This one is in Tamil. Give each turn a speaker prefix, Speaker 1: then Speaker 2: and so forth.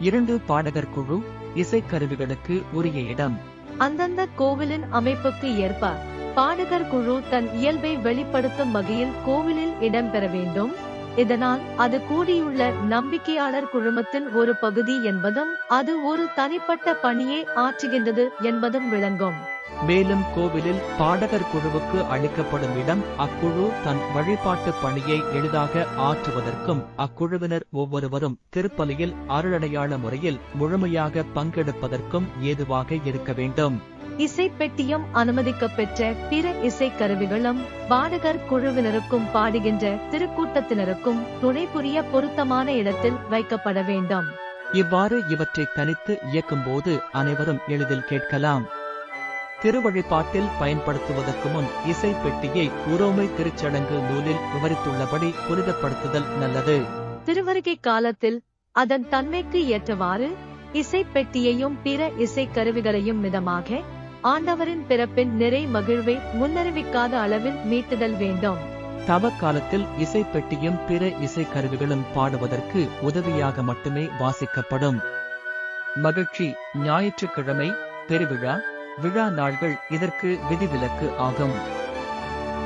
Speaker 1: இரண்டு பாடகர் குழு இசைக்கருவிகளுக்கு உரிய இடம்.
Speaker 2: அந்தந்த கோவிலின் அமைப்புக்கு ஏற்ப பாடகர் குழு தன் இயல்பை வெளிப்படுத்தும் வகையில் கோவிலில் இடம்பெற வேண்டும். இதனால் அது கூடியுள்ள நம்பிக்கையாளர் குழுமத்தின் ஒரு பகுதி என்பதும் அது ஒரு தனிப்பட்ட பணியை ஆற்றுகின்றது என்பதும் விளங்கும்.
Speaker 1: மேலும் கோவிலில் பாடகர் குழுவுக்கு அளிக்கப்படும் இடம் அக்குழு தன் வழிபாட்டு பணியை எளிதாக ஆற்றுவதற்கும் அக்குழுவினர் ஒவ்வொருவரும் திருப்பலியில் அருளடையாள முறையில் முழுமையாக பங்கெடுப்பதற்கும் ஏதுவாக இருக்க வேண்டும்.
Speaker 2: இசைப்பெட்டியும் அனுமதிக்கப் பெற்ற பிற இசைக்கருவிகளும் பாடகர் குழுவினருக்கும் பாடுகின்ற திருக்கூட்டத்தினருக்கும் துணை புரிய பொருத்தமான இடத்தில் வைக்கப்பட வேண்டும்.
Speaker 1: இவ்வாறு இவற்றை தனித்து இயக்கும்போது அனைவரும் எளிதில் கேட்கலாம். திருவழிபாட்டில் பயன்படுத்துவதற்கு முன் இசை பெட்டியை உரோமை திருச்சடங்கு நூலில் விவரித்துள்ளபடி புனிதப்படுத்துதல் நல்லது.
Speaker 2: திருவருகை காலத்தில் அதன் தன்மைக்கு ஏற்றவாறு இசைப்பெட்டியையும் பிற இசைக்கருவிகளையும் மிதமாக ஆண்டவரின் பிறப்பின் நிறை மகிழ்வை முன்னறிவிக்காத அளவில் மீட்டுதல் வேண்டும்.
Speaker 1: தவ காலத்தில் இசை பெட்டியும் பிற இசை கருவிகளும் பாடுவதற்கு உதவியாக மட்டுமே வாசிக்கப்படும். மகிழ்ச்சி ஞாயிற்றுக்கிழமை பெருவிழா விழா நாள்கள் இதற்கு விதிவிலக்கு ஆகும்.